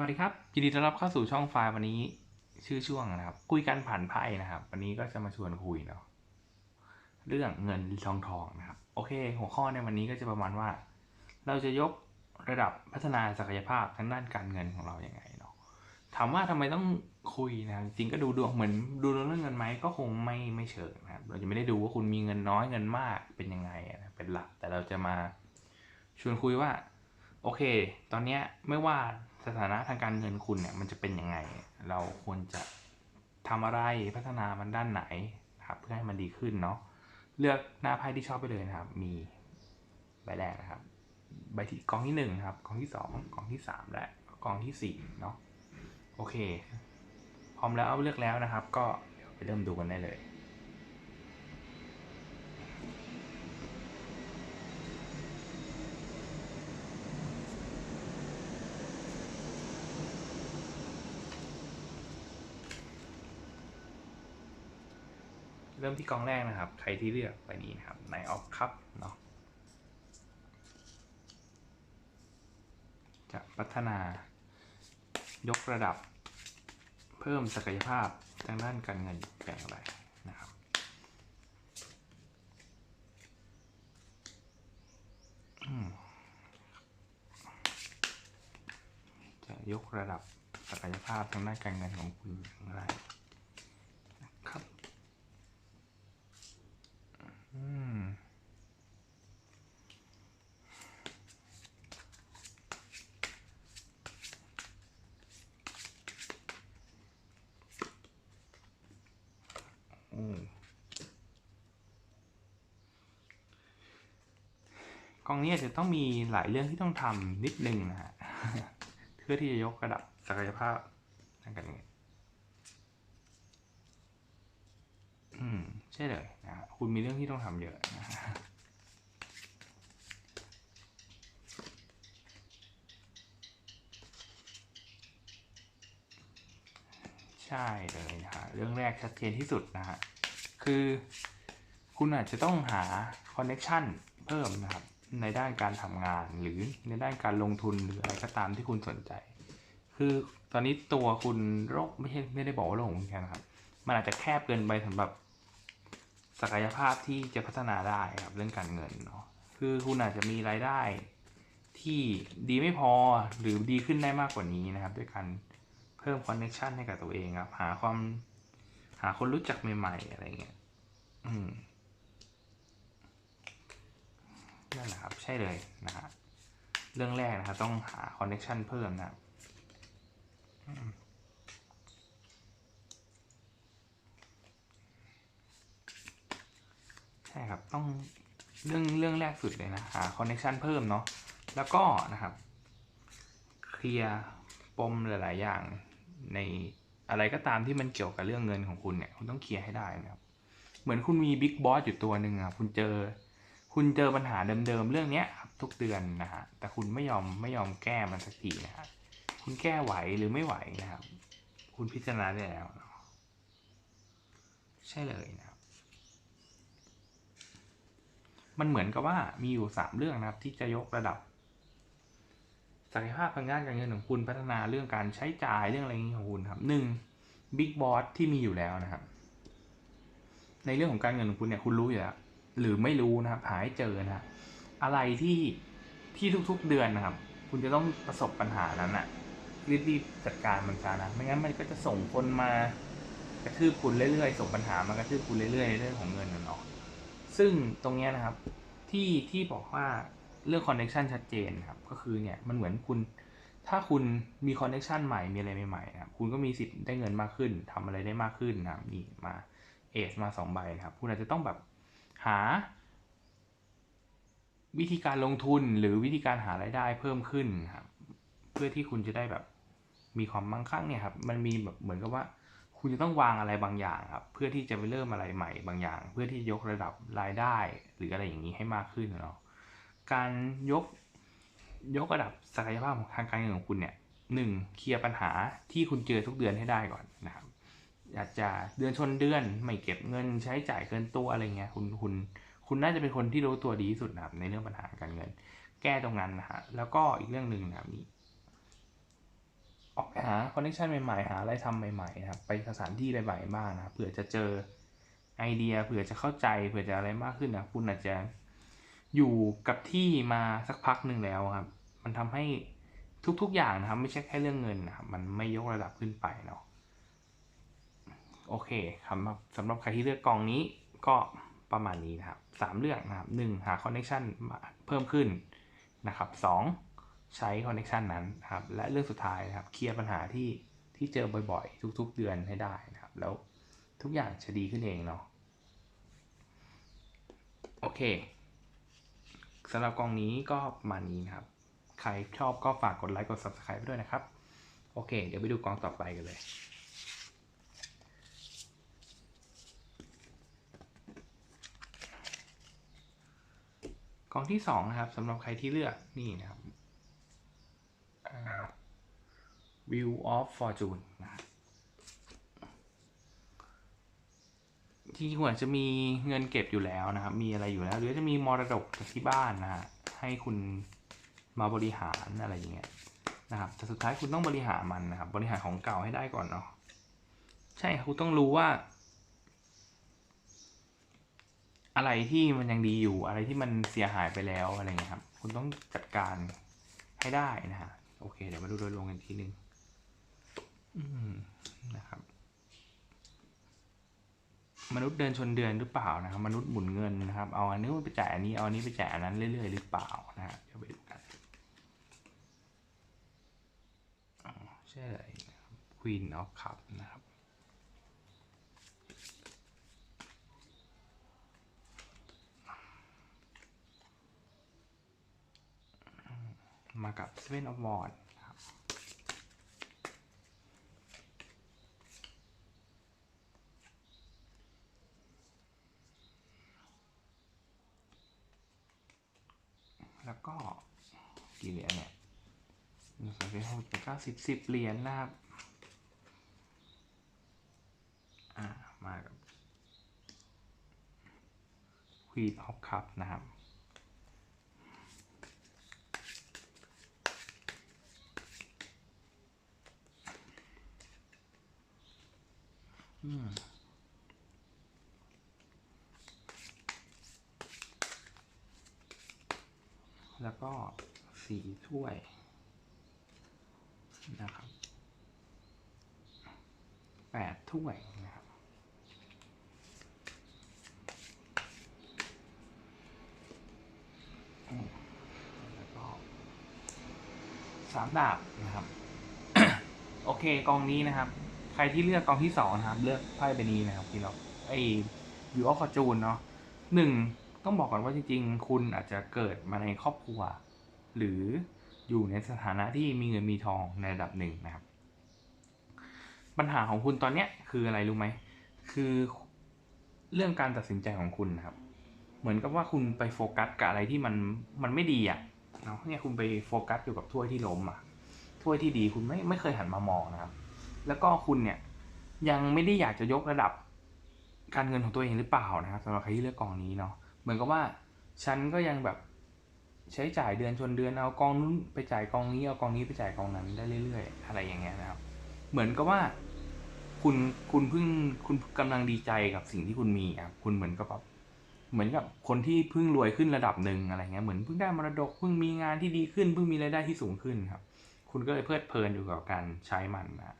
วัสดีครับ ยินดีต้อนรับเข้าสู่ช่องไฟล์วันนี้ ชื่อช่วงนะครับ คุยกันผ่านไพ่นะครับ วันนี้ก็จะมาชวนคุยเนาะเรื่องเงินทองทองนะครับ โอเค หัวข้อในวันนี้ก็จะประมาณว่า เราจะยกระดับพัฒนาศักยภาพทางด้านการเงินของเราอย่างไงเนาะถามว่าทำไมต้องคุยนะจริงก็ดูดวงเหมือนดูเรื่องเงินไหมก็คงไม่ไม่เชิงนะครับ เราจะไม่ได้ดูว่าคุณมีเงินน้อยเงินมากเป็นยังไงนะเป็นหลักแต่เราจะมาชวนคุยว่า โอเค ตอนเนี้ยไม่ว่า สถานะทางการเงินคุณเนี่ยมันจะเป็นยังไง เราควรจะทำอะไรพัฒนามันด้านไหนครับเพื่อให้มันดีขึ้นเนาะเลือกหน้าไพ่ที่ชอบไปเลยนะครับ มีใบแรกนะครับ ใบที่กองที่หนึ่งครับกองที่สองกองที่สามและกองที่สี่เนาะโอเค พร้อมแล้วเลือกแล้วนะครับ ก็ไปเริ่มดูกันได้เลย ริ่มที่กองแรกนะครับ ใครที่เลือกใบนี้นะครับในออฟคัพเนาะจะพัฒนายกระดับ เพิ่มศักยภาพทางด้านการเงินอย่างไรนะครับจะยกระดับศักยภาพทางด้านการเงินของคุณอย่างไรนะครับ อืม อืมก องนี้อาจจะต้องมีหลายเรื่องที่ต้องทำนิดนึงนะฮะเพื่อที่จะยกระดับศักยภาพทางการเงินอืมใช่เลยนะฮะคุณมีเรื่องที่ต้องทำเยอะนะฮะใช่เลยนะฮะเรื่องแรกชัดเจนที่สุดนะฮะคือคุณอาจจะต้องหาคอนเน็ชันเพิ่มนะครับ ในด้านการทำงาน หรือในด้านการลงทุนหรืออะไรก็ตามที่คุณสนใจ คือตอนนี้ตัวคุณโรคไม่ใช่ไม่ได้บอกว่าโรคของคุณแค่นะครับ มันอาจจะแคบเกินไปสำหรับศักยภาพที่จะพัฒนาได้ครับเรื่องการเงินเนาะคือคุณอาจจะมีรายได้ที่ดีไม่พอหรือดีขึ้นได้มากกว่านี้นะครับ ด้วยการเพิ่มคอนเน c t ชันให้กับตัวเองครับ หาความหาคนรู้จักใหม่ๆอะไรเงี้ย อืม นั่นแหละครับ ใช่เลยนะฮะเรื่องแรกนะครับต้องหาคอนเน c t ชันเพิ่มนะครับใช่ครับต้องเรื่องเรื่องแรกสุดเลยนะหาคอนเน c t ชันเพิ่มเนาะแล้วก็นะครับเคลียร์ปมหลาย ๆ อย่างในอะไรก็ตามที่มันเกี่ยวกับเรื่องเงินของคุณเนี่ย คุณต้องเคลียร์ให้ได้นะครับ เหมือนคุณมีบิ๊กบอสอยู่ตัวหนึ่งอะคุณเจอ คุณเจอปัญหาเดิมๆเรื่องเนี้ยครับทุกเดือนนะฮะแต่คุณไม่ยอมไม่ยอมแก้มันสักทีนะฮะคุณแก้ไหวหรือไม่ไหวนะครับ คุณพิจารณาได้แล้วเนาะใช่เลยนะครับ มันเหมือนกับว่ามีอยู่สามเรื่องนะครับ ที่จะยกระดับศักยภาพทางด้านการเงินของคุณพัฒนาเรื่องการใช้จ่ายเรื่องอะไรอย่างนี้ของคุณครับหนึ่งบิ๊กบอสที่มีอยู่แล้วนะครับ ในเรื่องของการเงินของคุณเนี่ยคุณรู้อยู่แล้ว หรือไม่รู้นะครับหาให้เจอนะครับอะไรที่ที่ทุกๆเดือนนะครับ คุณจะต้องประสบปัญหานั้นอะรีบๆจัดการมันซะนะไม่งั้นมันก็จะส่งคนมากระทืบคุณเรื่อยๆ ส่งปัญหามากระทืบคุณเรื่อยๆในเรื่องของเงินน่ะเนาะซึ่งตรงนี้นะครับที่ที่บอกว่าเรื่องคอนเน c t ชันชัดเจนครับก็คือเนี่ยมันเหมือนคุณ ถ้าคุณมีคอนเน c t ชันใหม่มีอะไรใหม่ๆนะครับคุณก็มีสิทธิ์ได้เงินมากขึ้นทำอะไรได้มากขึ้นนะนี่มาเอสมาสองใบนะครับ คุณอาจจะต้องแบบ หา วิธีการลงทุนหรือวิธีการหารายได้เพิ่มขึ้นครับเพื่อที่คุณจะได้แบบมีความมั่งคั่งเนี่ยครับมันมีแบบเหมือนกับว่า คุณจะต้องวางอะไรบางอย่างครับเพื่อที่จะไปเริ่มอะไรใหม่บางอย่าง เพื่อที่ยกระดับรายได้หรืออะไรอย่างนี้ให้มากขึ้นเนาะการยกยกระดับศักยภาพของทางการเงินของคุณเนี่ยหนึ่งเคลียร์ปัญหาที่คุณเจอทุกเดือนให้ได้ก่อนนะครับ อาจจะเดือนชนเดือนไม่เก็บเงินใช้จ่ายเกินตัวอะไรเงี้ยคุณคุณคุณน่าจะเป็นคนที่รู้ตัวดีที่สุดนะครับในเรื่องปัญหาการเงิน แก้ตรงนั้นนะฮะแล้วก็อีกเรื่องหนึ่งนะครับนี่หาคอนเนคชันใหม่ๆหาอะไรทำใหม่ๆนะครับไปสถานที่ใหม่ๆบ้างนะเผื่อจะเจอไอเดียเผื่อจะเข้าใจเผื่อจะอะไรมากขึ้นนะคุณอาจจะอยู่กับที่มาสักพักหนึ่งแล้วครับ มันทำให้ทุกๆอย่างนะครับ ไม่ใช่แค่เรื่องเงินนะครับมันไม่ยกระดับขึ้นไปเนาะ โอเคครับสำหรับใครที่เลือกกองนี้ก็ประมาณนี้นะครับสามเรื่องนะครับหนึ่งหาคอนเนคชันเพิ่มขึ้นนะครับสองใช้คอนเนคชันนั้นนะครับและเรื่องสุดท้ายนะครับเคลียร์ปัญหาที่ที่เจอบ่อยๆ ทุกๆเดือนให้ได้นะครับ แล้วทุกอย่างจะดีขึ้นเองเนาะโอเคสำหรับกองนี้ก็ประมาณนี้นะครับ ใครชอบก็ฝากกดไลค์กด subscribe ไปด้วยนะครับ โอเค เดี๋ยวไปดูกองต่อไปกันเลย องที่สองนะครับสำหรับใครที่เลือกนี่นะครับ View of Fortune นะครับจริงๆควรจะมีเงินเก็บอยู่แล้วนะครับ มีอะไรอยู่แล้ว หรือจะมีมรดกจากที่บ้านนะฮะให้คุณมาบริหารอะไรอย่างเงี้ยนะครับแต่สุดท้ายคุณต้องบริหารมันนะครับ บริหารของเก่าให้ได้ก่อนเนาะใช่คุณต้องรู้ว่า อะไรที่มันยังดีอยู่อะไรที่มันเสียหายไปแล้วอะไรเงี้ยครับ คุณต้องจัดการให้ได้นะฮะโอเค เดี๋ยวมาดูโดยรวมกันทีนึงนะครับ มนุษย์เดินชนเดือนหรือเปล่านะครับ มนุษย์หมุนเงินนะครับ เอาอันนี้ไปจ่ายอันนี้เอาอันนี้ไปจ่ายอันนั้นเรื่อยๆหรือเปล่านะฮะเดี๋ยวไปดูกันใช่เลยครับ Queen of Cup นะครับ มากับ Seven of Wands นะครับแล้วก็กี่เหรียญเนี่ยหนึ่งสองสามสี่ห้าหกเจ็ดเก้าสิบสิบเหรียญนะครับ อ่า มากับ Queen of Cup นะครับ แล้วก็สีถ้วยนะครับแปดถ้วยนะครับ แล้วก็สามดาบนะครับ โอเคกองนี้นะครับ ใครที่เลือกกองที่สองนะครับ เลือกไพ่ใบนี้นะครับที่เราไอ้วิวออฟฟอร์จูนเนาะหนึ่งต้องบอกก่อนว่าจริง ๆ คุณอาจจะเกิดมาในครอบครัว หรืออยู่ในสถานะที่มีเงินมีทองในระดับหนึ่งนะครับ ปัญหาของคุณตอนเนี้ยคืออะไรรู้ไหม คือเรื่องการตัดสินใจของคุณนะครับ เหมือนกับว่าคุณไปโฟกัสกับอะไรที่มันมันไม่ดีอะเนาะเนี่ยคุณไปโฟกัสอยู่กับถ้วยที่ล้มอะถ้วยที่ดีคุณไม่ไม่เคยหันมามองนะครับ แล้วก็คุณเนี่ยยังไม่ได้อยากจะยกระดับการเงินของตัวเองหรือเปล่านะครับสำหรับใครที่เลือกกองนี้เนาะเหมือนกับว่าฉันก็ยังแบบใช้จ่ายเดือนชนเดือนเอากองนู้นไปจ่ายกองนี้เอากองนี้ไปจ่ายกองนั้นได้เรื่อย ๆ อะไรอย่างเงี้ยนะครับ เหมือนกับว่า คุณคุณเพิ่งคุณกำลังดีใจกับสิ่งที่คุณมีอะคุณเหมือนกับแบบเหมือนกับคนที่เพิ่งรวยขึ้นระดับหนึ่งอะไรเงี้ยเหมือนเพิ่งได้มรดกเพิ่งมีงานที่ดีขึ้นเพิ่งมีรายได้ที่สูงขึ้นครับ คุณก็เลยเพลิดเพลินอยู่กับการใช้มันนะ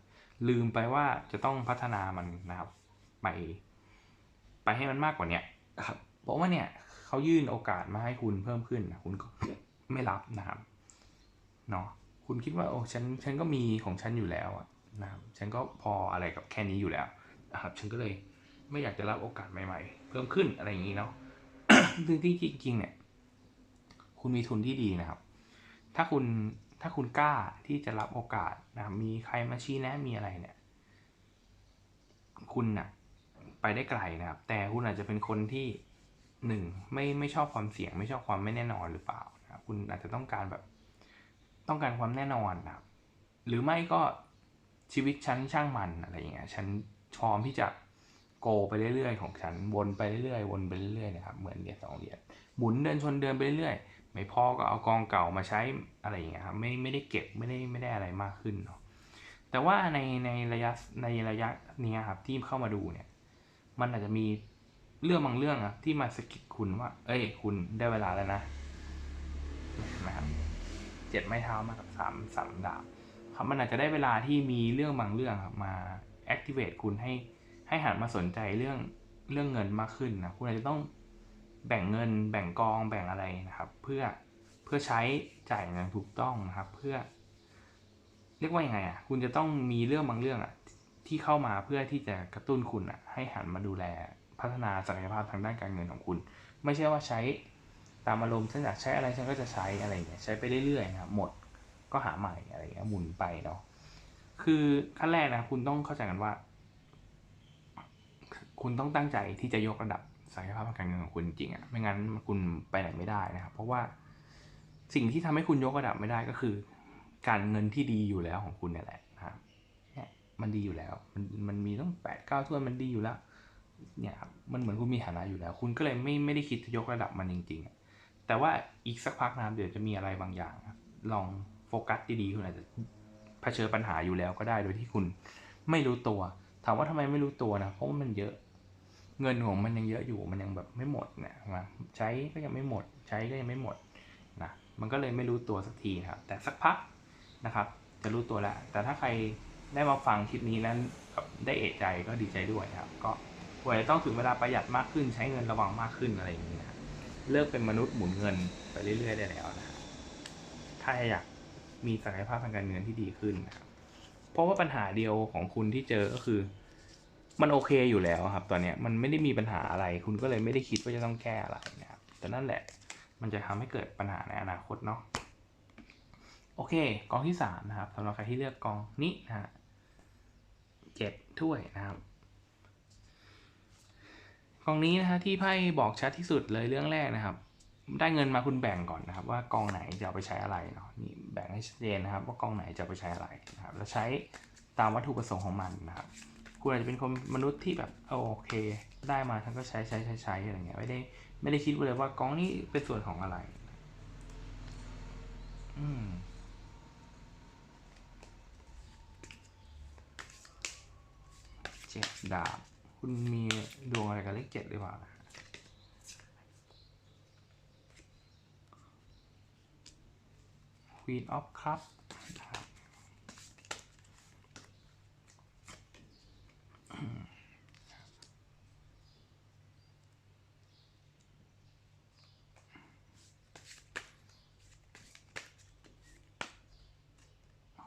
ลืมไปว่าจะต้องพัฒนามันนะครับ ไป ไปให้มันมากกว่าเนี้ยครับเพราะว่าเนี่ยเขายื่นโอกาสมาให้คุณเพิ่มขึ้นนะคุณก็ไม่รับนะครับเนาะคุณคิดว่าโอ้ฉันฉันก็มีของฉันอยู่แล้วอะนะครับฉันก็พออะไรกับแค่นี้อยู่แล้วนะครับ ฉันก็เลยไม่อยากจะรับโอกาสใหม่ ๆ เพิ่มขึ้นอะไรอย่างนี้เนาะซึ่งที่จริงๆเนี่ย คุณมีทุนที่ดีนะครับ ถ้าคุณ ถ้าคุณกล้าที่จะรับโอกาสนะมีใครมาชี้แนะมีอะไรเนี่ย คุณน่ะไปได้ไกลนะครับ แต่คุณอาจจะเป็นคนที่หนึ่งไม่ไม่ชอบความเสี่ยง ไม่ชอบความไม่แน่นอนหรือเปล่านะครับคุณอาจจะต้องการแบบต้องการความแน่นอนนะครับ หรือไม่ก็ชีวิตฉันช่างมันอะไรอย่างเงี้ยฉันพร้อมที่จะโกไปเรื่อยๆของฉันวนไปเรื่อยๆวนไปเรื่อยๆนะครับเหมือนเหรียญสองเหรียญหมุนเดินชนเดินไปเรื่อยๆ ไม่พอก็เอากองเก่ามาใช้อะไรอย่างเงี้ยครับไม่ไม่ได้เก็บไม่ได้ไม่ได้อะไรมากขึ้นเนาะแต่ว่าในในระยะในระยะนี้ครับที่เข้ามาดูเนี่ยมันอาจจะมีเรื่องบางเรื่องอะที่มาสะกิดคุณว่า เอ้ย คุณได้เวลาแล้วนะเห็นไหมครับเจ็ดไม้เท้ามากับสามสามดาบครับมันอาจจะได้เวลาที่มีเรื่องบางเรื่องครับมา activate คุณให้ให้หันมาสนใจเรื่องเรื่องเงินมากขึ้นนะคุณอาจจะต้อง แบ่งเงิน แบ่งกองแบ่งอะไรนะครับ เพื่อเพื่อใช้จ่ายอย่างถูกต้องนะครับ เพื่อ เรียกว่ายังไงอะคุณจะต้องมีเรื่องบางเรื่องอะที่เข้ามาเพื่อที่จะกระตุ้นคุณอะให้หันมาดูแลพัฒนาศักยภาพทางด้านการเงินของคุณ ไม่ใช่ว่าใช้ตามอารมณ์ฉันอยากใช้อะไรฉันก็จะใช้อะไรเงี้ยใช้ไปเรื่อยๆนะครับหมดก็หาใหม่อะไรอย่างเงี้ยหมุนไปเนาะคือขั้นแรกนะคุณต้องเข้าใจกันว่า คุณต้องตั้งใจที่จะยกระดับ ศักยภาพทางการเงินของคุณจริงอะไม่งั้นคุณไปไหนไม่ได้นะครับ เพราะว่าสิ่งที่ทำให้คุณยกระดับไม่ได้ก็คือ การเงินที่ดีอยู่แล้วของคุณเนี่ยแหละนะครับเนี่ยมันดีอยู่แล้ว มันมันมีต้องแปดเก้าถ้วยมันดีอยู่แล้วเนี่ยครับมันเหมือนคุณมีฐานะอยู่แล้ว คุณก็เลยไม่ไม่ได้คิดจะยกระดับมันจริงๆ แต่ว่าอีกสักพักนะเดี๋ยวจะมีอะไรบางอย่างครับลองโฟกัสดีๆคุณอาจจะเผชิญปัญหาอยู่แล้วก็ได้โดยที่คุณไม่รู้ตัว ถามว่าทำไมไม่รู้ตัวนะเพราะว่ามันเยอะ เงินของมันยังเยอะอยู่มันยังแบบไม่หมดเนี่ยมาใช้ก็ยังไม่หมด ใช้ก็ยังไม่หมดนะมันก็เลยไม่รู้ตัวสักทีนะครับ แต่สักพักนะครับ จะรู้ตัวแล้วแต่ถ้าใครได้มาฟังคลิปนี้แล้วแบบได้เอะใจก็ดีใจด้วยนะครับ ก็ควรจะต้องถึงเวลาประหยัดมากขึ้นใช้เงินระวังมากขึ้นอะไรอย่างนี้นะเลิกเป็นมนุษย์หมุนเงินไปเรื่อยๆได้แล้วนะครับถ้าอยากมีศักยภาพทางการเงินที่ดีขึ้นนะครับเพราะว่าปัญหาเดียวของคุณที่เจอก็คือ มันโอเคอยู่แล้วครับ ตอนเนี้ยมันไม่ได้มีปัญหาอะไร คุณก็เลยไม่ได้คิดว่าจะต้องแก้อะไรนะครับ แต่นั่นแหละ มันจะทำให้เกิดปัญหาในอนาคตเนาะ โอเค กองที่สามนะครับสำหรับใครที่เลือกกองนี้นะฮะเจ็ดถ้วยนะครับกองนี้นะฮะที่ไพ่บอกชัดที่สุดเลยเรื่องแรกนะครับ ได้เงินมาคุณแบ่งก่อนนะครับ ว่ากองไหนจะเอาไปใช้อะไรเนาะนี่แบ่งให้ชัดเจนนะครับ ว่ากองไหนจะไปใช้อะไรนะครับแล้วใช้ตามวัตถุประสงค์ของมันนะครับ คุณอาจจะเป็นคนมนุษย์ที่แบบโอเค ได้มาฉันก็ใช้ใช้ใช้ใช้อะไรเงี้ยไม่ได้ไม่ได้คิดเลยว่ากองนี้เป็นส่วนของอะไร อืมเจ็ดดาบ คุณมีดวงอะไรกับเลขเจ็ดหรือเปล่านะ Queen of Cup นะครับ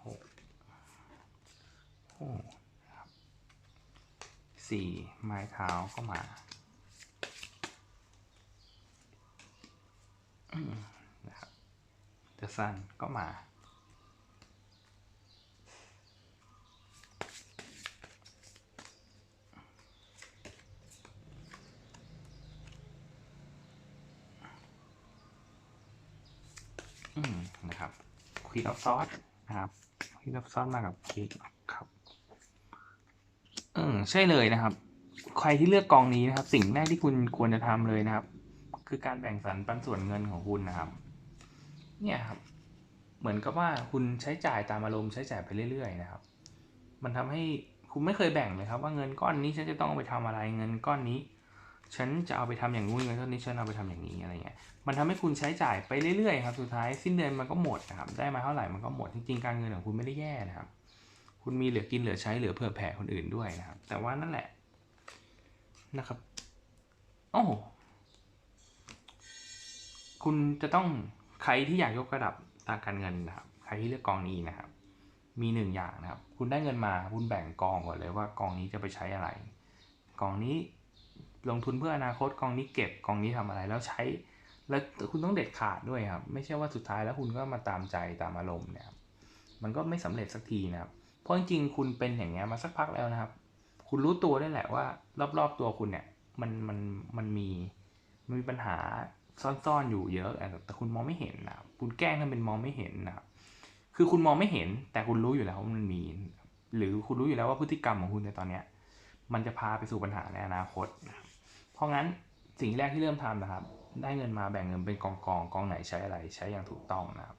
หกโอ้นะครับ สี่ไม้เท้าก็มานะครับเดอะซันก็มาอืมนะครับควีนออฟซอสนะครับควีนออฟซอสมากับควีน เออใช่เลยนะครับ ใครที่เลือกกองนี้นะครับ สิ่งแรกที่คุณควรจะทำเลยนะครับ คือการแบ่งสรรปันส่วนเงินของคุณนะครับ เนี่ยครับ เหมือนกับว่าคุณใช้จ่ายตามอารมณ์ใช้จ่ายไปเรื่อยๆนะครับ มันทำให้คุณไม่เคยแบ่งเลยครับ ว่าเงินก้อนนี้ฉันจะต้องเอาไปทำอะไรเงินก้อนนี้ ฉันจะเอาไปทำอย่างนู้นเงินก้อนนี้ฉันเอาไปทำอย่างนี้อะไรเงี้ยมันทำให้คุณใช้จ่ายไปเรื่อยๆครับ สุดท้ายสิ้นเดือนมันก็หมดนะครับ ได้มาเท่าไหร่มันก็หมดจริงๆการเงินของคุณไม่ได้แย่นะครับ คุณมีเหลือกินเหลือใช้เหลือเผื่อแผ่คนอื่นด้วยนะครับ แต่ว่านั่นแหละนะครับโอ้คุณจะต้องใครที่อยากยกระดับทางการเงินนะครับ ใครที่เลือกกองนี้นะครับ มีหนึ่งอย่างนะครับ คุณได้เงินมาคุณแบ่งกองก่อนเลยว่ากองนี้จะไปใช้อะไร กองนี้ลงทุนเพื่ออนาคตกองนี้เก็บกองนี้ทำอะไรแล้วใช้ แล้วคุณต้องเด็ดขาดด้วยครับ ไม่ใช่ว่าสุดท้ายแล้วคุณก็มาตามใจตามอารมณ์เนี่ยมันก็ไม่สำเร็จสักทีนะครับ เพราะจริงๆคุณเป็นอย่างเงี้ยมาสักพักแล้วนะครับ คุณรู้ตัวได้แหละว่า รอบๆตัวคุณเนี่ยมันมันมันมีมันมีปัญหาซ่อนๆอยู่เยอะแต่คุณมองไม่เห็นนะครับคุณแกล้งทำเป็นมองไม่เห็นนะครับคือคุณมองไม่เห็น แต่คุณรู้อยู่แล้วว่ามันมี หรือคุณรู้อยู่แล้วว่าพฤติกรรมของคุณในตอนเนี้ยมันจะพาไปสู่ปัญหาในอนาคตนะครับเพราะงั้นสิ่งแรกที่เริ่มทำนะครับ ได้เงินมาแบ่งเงินเป็นกองกองกองไหนใช้อะไรใช้อย่างถูกต้องนะครับ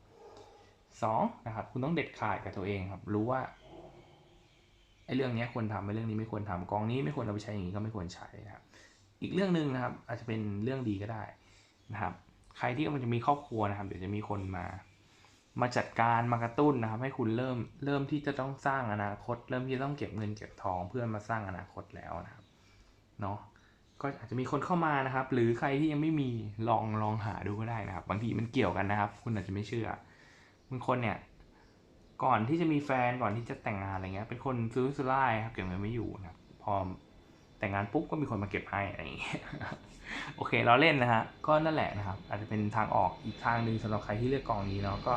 สองนะครับคุณต้องเด็ดขาดกับตัวเองครับ รู้ว่า เรื่องนี้ควรทำไอ้เรื่องนี้ไม่ควรทำกองนี้ไม่ควรเอาไปใช้อย่างนี้ก็ไม่ควรใช้นะครับ อีกเรื่องหนึ่งนะครับ อาจจะเป็นเรื่องดีก็ได้นะครับ ใครที่มันจะมีครอบครัวนะครับ เดี๋ยวจะมีคนมา มาจัดการมากระตุ้นนะครับ ให้คุณเริ่มเริ่มที่จะต้องสร้างอนาคต เริ่มที่จะต้องเก็บเงินเก็บทอง เพื่อมาสร้างอนาคตแล้วนะครับเนาะก็อาจจะมีคนเข้ามานะครับ หรือใครที่ยังไม่มีลองลองหาดูก็ได้นะครับ บางทีมันเกี่ยวกันนะครับ คุณอาจจะไม่เชื่อบางคนเนี่ย ก่อนที่จะมีแฟนก่อนที่จะแต่งงานอะไรเงี้ย เป็นคนซื้อสุร่ายครับเก็บเงินไม่อยู่นะครับพอแต่งงานปุ๊บก็มีคนมาเก็บให้อะไรอย่างเงี้ยโอเคเราเล่นนะฮะก็นั่นแหละนะครับ อาจจะเป็นทางออกอีกทางหนึ่งสำหรับใครที่เลือกกองนี้เนาะก็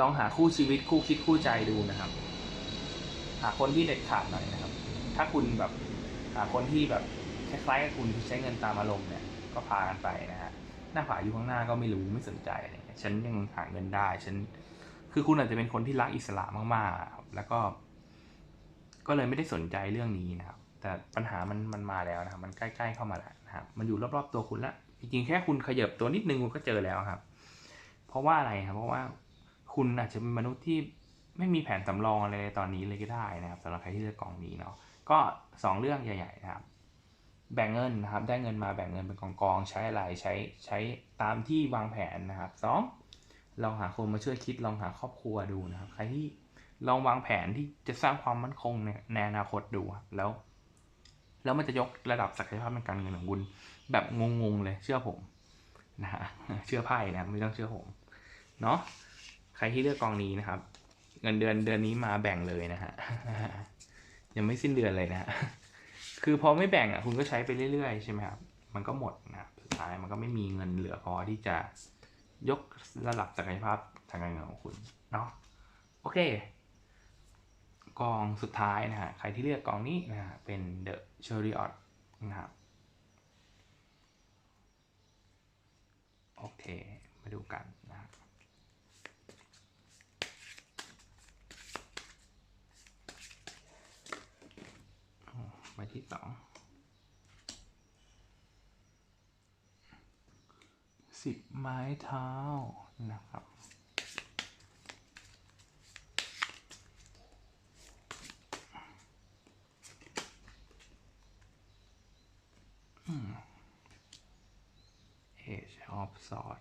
ลองหาคู่ชีวิตคู่คิดคู่ใจดูนะครับ หาคนที่เด็ดขาดหน่อยนะครับ ถ้าคุณแบบหาคนที่แบบคล้ายๆกับคุณที่ใช้เงินตามอารมณ์เนี่ยก็พากันไปนะฮะหน้าผาอยู่ข้างหน้าก็ไม่รู้ไม่สนใจอะไรเงี้ยฉันยังหาเงินได้ฉัน คือคุณอาจจะเป็นคนที่รักอิสระมากๆครับแล้วก็ ก็เลยไม่ได้สนใจเรื่องนี้นะครับ แต่ปัญหามันมันมาแล้วนะครับ มันใกล้ๆเข้ามาแล้วนะครับ มันอยู่รอบๆตัวคุณละจริงๆแค่คุณขยับตัวนิดนึงคุณก็เจอแล้วครับ เพราะว่าอะไรครับ เพราะว่าคุณอาจจะเป็นมนุษย์ที่ไม่มีแผนสำรองอะไรในตอนนี้เลยก็ได้นะครับสำหรับใครที่เลือกกองนี้เนาะ ก็สองเรื่องใหญ่ๆนะครับ แบ่งเงินนะครับ ได้เงินมาแบ่งเงินเป็นกองกองๆใช้อะไรใช้ใช้ตามที่วางแผนนะครับสอง ลองหาคนมาช่วยคิด ลองหาครอบครัวดูนะครับใครที่ลองวางแผนที่จะสร้างความมั่นคงในในอนาคตดูแล้ว แล้วมันจะยกระดับศักยภาพในการเงินของคุณแบบงงๆเลยเชื่อผมนะฮะเชื่อไพ่นะไม่ต้องเชื่อผมเนาะใครที่เลือกกองนี้นะครับ เงินเดือนเดือนนี้มาแบ่งเลยนะฮะยังไม่สิ้นเดือนเลยนะคือพอไม่แบ่งอะคุณก็ใช้ไปเรื่อยๆใช่ไหมครับมันก็หมดนะสุดท้ายมันก็ไม่มีเงินเหลือพอที่จะ ยกระดับศักยภาพทางการเงินของคุณเนาะโอเค กองสุดท้ายนะฮะใครที่เลือกกองนี้นะฮะเป็น The Chariot นะครับโอเค มาดูกันนะครับอ๋อใบที่สอง สิบไม้เท้านะครับเอชออฟสอด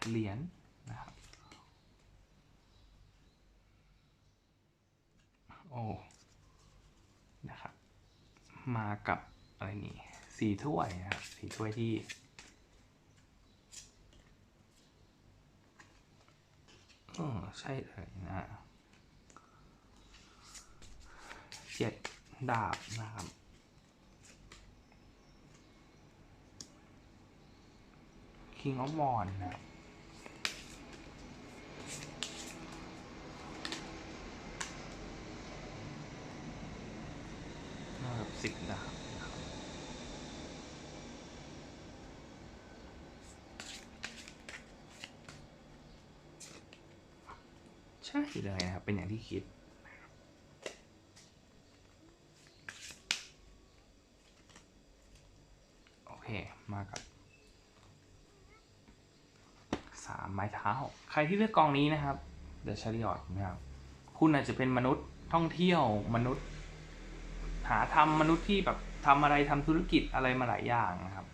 8 เหรียญนะครับโอ้นะครับ มากับอะไรนี่สีถ้วยนะครับสีถ้วยที่ออใช่เลยนะเจ็ดดาบนะครับคิงอ of Wand นะครับ สิบดาบนะครับใช่เลยนะครับ เป็นอย่างที่คิดโอเค มากับสามไม้เท้า ใครที่เลือกกองนี้นะครับ The Chariot นะครับ คุณอาจจะเป็นมนุษย์ท่องเที่ยวมนุษย์ หาทำมนุษย์ที่แบบทำอะไรทำธุรกิจอะไรมาหลายอย่างนะครับ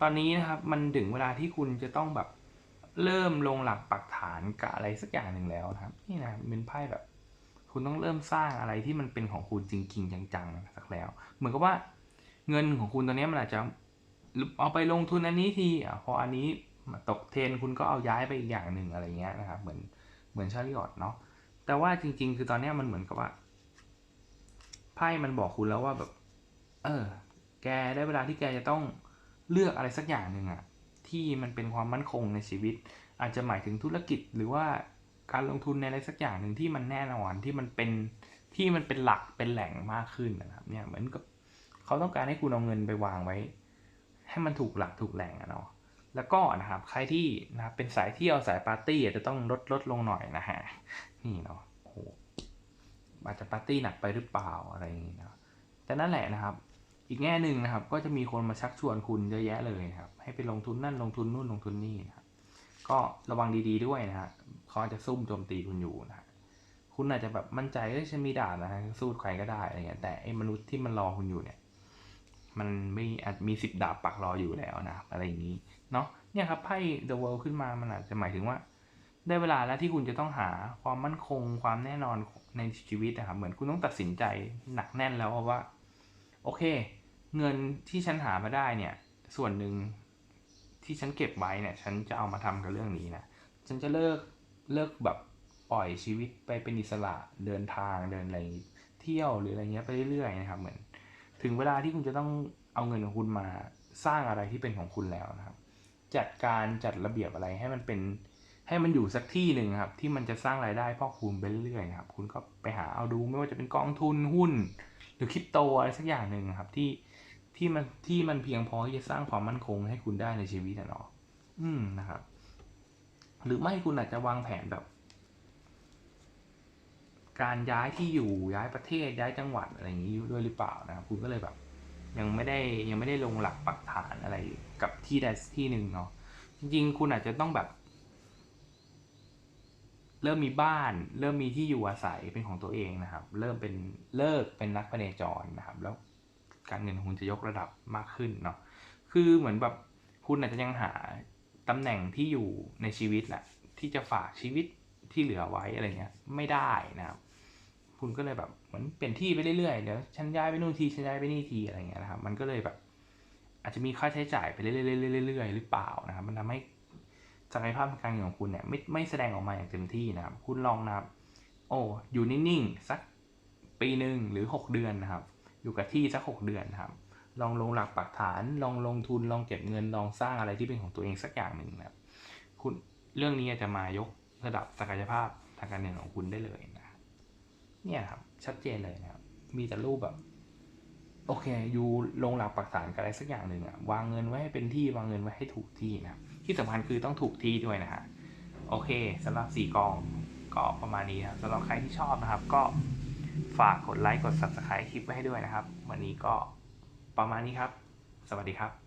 ตอนนี้นะครับมันถึงเวลาที่คุณจะต้องแบบเริ่มลงหลักปักฐานกับอะไรสักอย่างหนึ่งแล้วนะครับนี่นะเป็นไพ่แบบ คุณต้องเริ่มสร้างอะไรที่มันเป็นของคุณจริง ๆ จังๆสักแล้ว เหมือนกับว่าเงินของคุณตอนนี้มันอาจจะเอาไปลงทุนอันนี้ทีอะพออันนี้ตกเทรนคุณก็เอาย้ายไปอีกอย่างหนึ่งอะไรเงี้ยนะครับ เหมือนเหมือนชาริออตเนาะแต่ว่าจริง ๆ คือตอนนี้มันเหมือนกับว่า พ่มันบอกคุณแล้วว่าแบบ เออ แกได้เวลาที่แกจะต้องเลือกอะไรสักอย่างหนึ่งอะที่มันเป็นความมั่นคงในชีวิต อาจจะหมายถึงธุรกิจหรือว่าการลงทุนในอะไรสักอย่างหนึ่งที่มันแน่นอนที่มันเป็นที่มันเป็นหลักเป็นแหล่งมากขึ้นนะครับ เนี่ยเหมือนกับเขาต้องการให้คุณเอาเงินไปวางไว้ ให้มันถูกหลักถูกแหล่งอะเนาะแล้วก็นะครับใครที่นะครับเป็นสายเที่ยวสายปาร์ตี้อาจจะต้องลดลดลงหน่อยนะฮะนี่เนาะ อาจจะปาร์ตี้หนักไปหรือเปล่าอะไรอย่างนี้นะแต่นั่นแหละนะครับ อีกแง่หนึ่งนะครับ ก็จะมีคนมาชักชวนคุณเยอะแยะเลยนะครับ ให้ไปลงทุนนั่นลงทุนนู่นลงทุนนี่นะครับก็ระวังดีๆด้วยนะฮะเขาอาจจะซุ่มโจมตีคุณอยู่นะคุณอาจจะแบบมั่นใจเอ้ยฉันมีดาบนะฮะสู้ใครก็ได้อะไรเงี้ยแต่ไอ้มนุษย์ที่มันรอคุณอยู่เนี่ย มันไม่อาจมีสิบดาบปักรออยู่แล้วนะอะไรอย่างนี้เนาะเนี่ยครับไพ่ The World ขึ้นมามันอาจจะหมายถึงว่า ได้เวลาแล้วที่คุณจะต้องหาความมั่นคง ความแน่นอน ในชีวิตนะครับ เหมือนคุณต้องตัดสินใจหนักแน่นแล้วว่า โอเค เงินที่ฉันหามาได้เนี่ย ส่วนหนึ่งที่ฉันเก็บไว้เนี่ย ฉันจะเอามาทำกับเรื่องนี้นะ ฉันจะเลิกเลิกแบบปล่อยชีวิตไปเป็นอิสระเดินทางเดินอะไรเที่ยวหรืออะไรเงี้ยไปเรื่อยๆนะครับ เหมือน ถึงเวลาที่คุณจะต้องเอาเงินของคุณมาสร้างอะไรที่เป็นของคุณแล้วนะครับ จัดการจัดระเบียบอะไรให้มันเป็น ให้มันอยู่สักที่หนึ่งครับ ที่มันจะสร้างรายได้พอกคูณไปเรื่อยๆนะครับ คุณก็ไปหาเอาดูไม่ว่าจะเป็นกองทุนหุ้น หรือคริปโตอะไรสักอย่างหนึ่งครับ ที่ที่มันที่มันเพียงพอที่จะสร้างความมั่นคงให้คุณได้ในชีวิตนะเนาะอืมนะครับ หรือไม่คุณอาจจะวางแผนแบบ การย้ายที่อยู่ย้ายประเทศย้ายจังหวัดอะไรอย่างนี้ด้วยหรือเปล่านะครับ คุณก็เลยแบบ ยังไม่ได้ยังไม่ได้ลงหลักปักฐานอะไรกับที่ใดที่หนึ่งเนาะจริงๆคุณอาจจะต้องแบบ เริ่มมีบ้าน เริ่มมีที่อยู่อาศัยเป็นของตัวเองนะครับ เริ่มเป็นเลิกเป็นนักพเนจรนะครับ แล้วการเงินของคุณจะยกระดับมากขึ้นเนาะคือเหมือนแบบคุณอาจจะยังหาตำแหน่งที่อยู่ในชีวิตแหละที่จะฝากชีวิตที่เหลือไว้อะไรเงี้ยไม่ได้นะครับ คุณก็เลยแบบเหมือนเปลี่ยนที่ไปเรื่อยๆเดี๋ยวฉันย้ายไปนู่นทีฉันย้ายไปนี่ทีอะไรเงี้ยนะครับ มันก็เลยแบบ อาจจะมีค่าใช้จ่ายไปเรื่อยๆเรื่อยๆหรือเปล่านะครับ มันทำให้ ศักยภาพทางการเงินของคุณเนี่ยไม่ไม่แสดงออกมาอย่างเต็มที่นะครับ คุณลองนะครับ โอ้อยู่นิ่งๆสักปีหนึ่งหรือหกเดือนนะครับ อยู่กับที่สักหกเดือนนะครับ ลองลงหลักปักฐาน ลองลงทุนลองเก็บเงินลองสร้างอะไรที่เป็นของตัวเองสักอย่างหนึ่งนะครับ คุณเรื่องนี้จะมายกระดับศักยภาพทางการเงินของคุณได้เลยนะเนี่ยครับชัดเจนเลยนะครับ มีแต่รูปแบบโอเค อยู่ลงหลักปักฐานกับอะไรสักอย่างหนึ่งอะวางเงินไว้ให้เป็นที่วางเงินไว้ให้ถูกที่นะครับ ที่สำคัญคือต้องถูกที่ด้วยนะฮะโอเคสำหรับสี่กองก็ประมาณนี้ครับสำหรับใครที่ชอบนะครับ ก็ฝากกดไลค์กด subscribe คลิปไว้ให้ด้วยนะครับ วันนี้ก็ประมาณนี้ครับ สวัสดีครับ